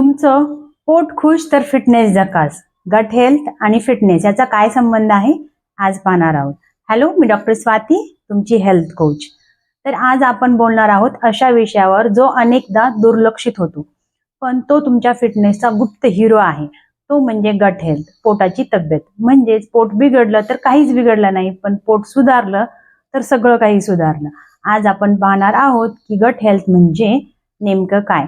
तुमचं पोट खुश तर फिटनेस जकास. गट हेल्थ आणि फिटनेस याचा काय संबंध आहे? आज पाहणार आहोत. हॅलो मी डॉक्टर स्वाती तुमची हेल्थ कोच तर आज आपण बोलणार आहोत अशा विषयावर जो अनेकदा दुर्लक्षित होतो. पण तो तुमच्या फिटनेसचा गुप्त हिरो आहे. तो म्हणजे गट हेल्थ पोटाची तब्येत. म्हणजेच पोट बिघडलं तर काहीच बिघडलं नाही पण पोट सुधारलं तर सगळं काही सुधारलं. आज आपण पाहणार आहोत की गट हेल्थ म्हणजे नेमकं काय.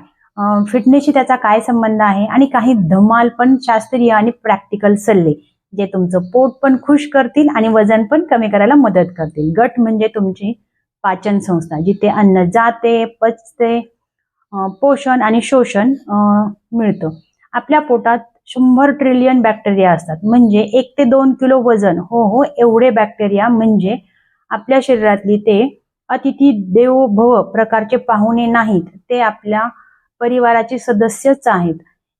फिटनेसशी त्याचा काय संबंध आहे? आणि काही धमाल पण शास्त्रीय आणि प्रॅक्टिकल सल्ले जे तुमचं पोट पण खुश करतील आणि वजन पण कमी करायला मदत करतील. गट म्हणजे तुमची पाचन संस्था जिथे अन्न जाते पचते पोषण आणि शोषण मिळतं. आपल्या पोटात शंभर ट्रिलियन बॅक्टेरिया असतात. म्हणजे एक ते दोन किलो वजन हो हो एवढे बॅक्टेरिया म्हणजे आपल्या शरीरातली ते अतिथी देवो भव प्रकारचे पाहुणे नाहीत. ते आपल्या परिवाराचे सदस्यच आहेत.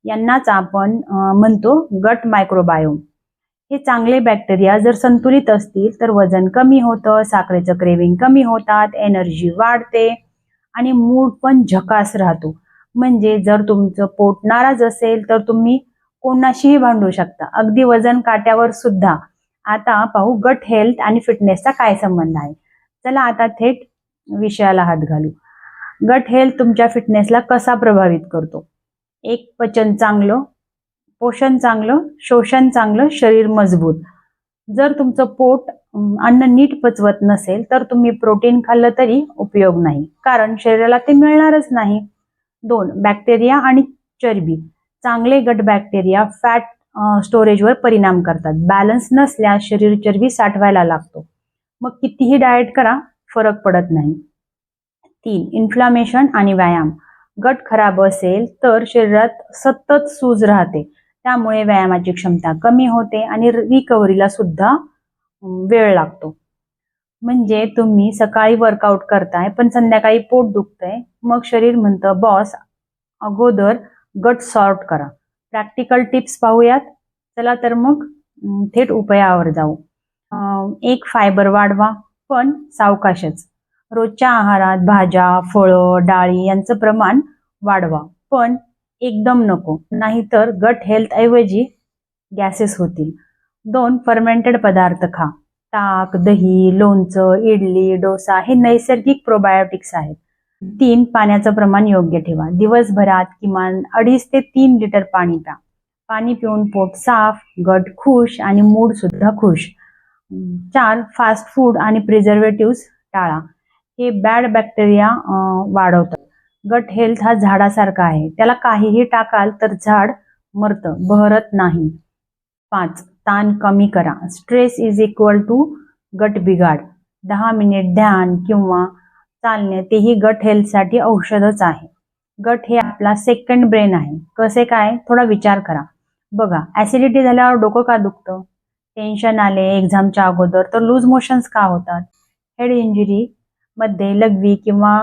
यांनाच आपण म्हणतो गट मायक्रोबायोम हे चांगले बॅक्टेरिया जर संतुलित असतील तर वजन कमी होतं साखरेचं क्रेविंग कमी होतात एनर्जी वाढते आणि मूड पण झकास राहतो. म्हणजे जर तुमचं पोट नाराज असेल तर तुम्ही कोणाशीही भांडू शकता. अगदी वजन काट्यावर सुद्धा. आता पाहू गट हेल्थ आणि फिटनेसचा काय संबंध आहे. चला आता थेट विषयाला हात घालू. गट हेल्थ तुमच्या फिटनेसला कसा प्रभावित करतो? एक पचन चांगलं पोषण चांगलं शोषण चांगलं शरीर मजबूत. जर तुमचं पोट अन्न नीट पचवत नसेल तर तुम्ही प्रोटीन खाल्लं तरी उपयोग नाही. कारण शरीराला ते मिळणारच नाही. दोन बॅक्टेरिया आणि चरबी. चांगले गट बॅक्टेरिया फॅट स्टोरेजवर परिणाम करतात. बॅलन्स नसल्यास शरीर चरबी साठवायला लागतो. मग कितीही डाएट करा फरक पडत नाही. तीन इन्फ्लामेशन आणि व्यायाम. गट खराब असेल तर शरीरात सतत सूज राहते. त्यामुळे व्यायामाची क्षमता कमी होते आणि रिकव्हरीला सुद्धा वेळ लागतो. म्हणजे तुम्ही सकाळी वर्कआउट करताय पण संध्याकाळी पोट दुखतंय मग शरीर म्हणतं बॉस अगोदर गट सॉर्ट करा. प्रॅक्टिकल टिप्स पाहूयात. चला तर मग थेट उपायावर जाऊ. एक फायबर वाढवा पण सावकाशच. रोजच्या आहारात भाज्या फळं डाळी यांचं प्रमाण वाढवा पण एकदम नको नाहीतर गट हेल्थ ऐवजी गॅसेस होतील. दोन फर्मेंटेड पदार्थ खा. ताक दही लोणचं इडली डोसा हे नैसर्गिक प्रोबायोटिक्स आहेत. तीन पाण्याचं प्रमाण योग्य ठेवा. दिवसभरात किमान अडीच ते तीन लिटर पाणी प्या. पाणी पिऊन पोट साफ गट खुश आणि मूड सुद्धा खुश. चार फास्ट फूड आणि प्रिझर्वेटिव्ह टाळा. हे बॅड बॅक्टेरिया वाढवतात. गट हेल्थ हा झाडासारखा आहे. त्याला काहीही टाकाल तर झाड मरतं बहरत नाही. पाच ताण कमी करा. स्ट्रेस इज इक्वल टू गट बिघाड. दहा मिनिट ध्यान किंवा चालणे तेही गट हेल्थसाठी औषधच आहे. गट हे आपला सेकंड ब्रेन आहे. कसे काय? थोडा विचार करा. बघा ऍसिडिटी झाल्यावर डोकं का दुखतं? टेन्शन आले एक्झामच्या अगोदर तर लूज मोशन्स का होतात? हेड इंजुरी मध्ये लघवी किंवा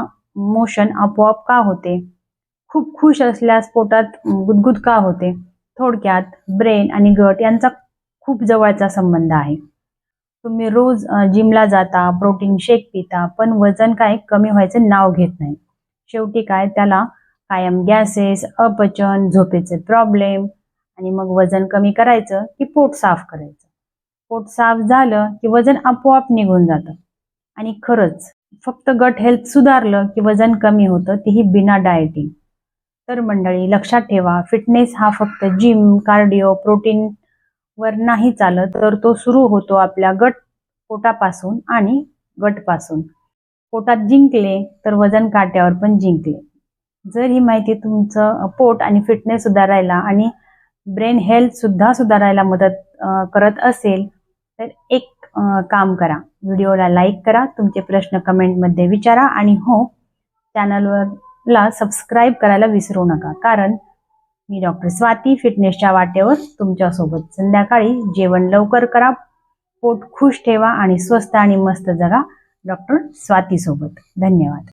मोशन आपोआप का होते? खूप खुश असल्यास पोटात गुदगुद का होते. थोडक्यात ब्रेन आणि गट यांचा खूप जवळचा संबंध आहे. तुम्ही रोज जिमला जाता प्रोटीन शेक पिता पण वजन काय कमी व्हायचं नाव घेत नाही. शेवटी काय? त्याला कायम गॅसेस अपचन झोपेचे प्रॉब्लेम आणि मग वजन कमी करायचं की पोट साफ करायचं. पोट साफ झालं की वजन आपोआप निघून जातं. आणि खरंच फक्त गट हेल्थ सुधारलं की वजन कमी होतं तेही बिना डाएटिंग तर मंडळी लक्षात ठेवा फिटनेस हा फक्त जिम कार्डिओ प्रोटीन वर नाही चालत तर तो सुरू होतो आपल्या गट पोटापासून आणि गटपासून. पोटात जिंकले तर वजन काट्यावर पण जिंकले. जर ही माहिती तुमचं पोट आणि फिटनेस सुधारायला आणि ब्रेन हेल्थ सुद्धा सुधारायला मदत करत असेल तर एक काम करा. व्हिडिओला लाईक करा तुमचे प्रश्न कमेंटमध्ये विचारा आणि हो चॅनलवरला सबस्क्राईब करायला विसरू नका. कारण मी डॉक्टर स्वाती फिटनेसच्या वाटेवर तुमच्यासोबत. संध्याकाळी जेवण लवकर करा पोट खुश ठेवा आणि स्वस्त आणि मस्त जगा डॉक्टर स्वातीसोबत. धन्यवाद.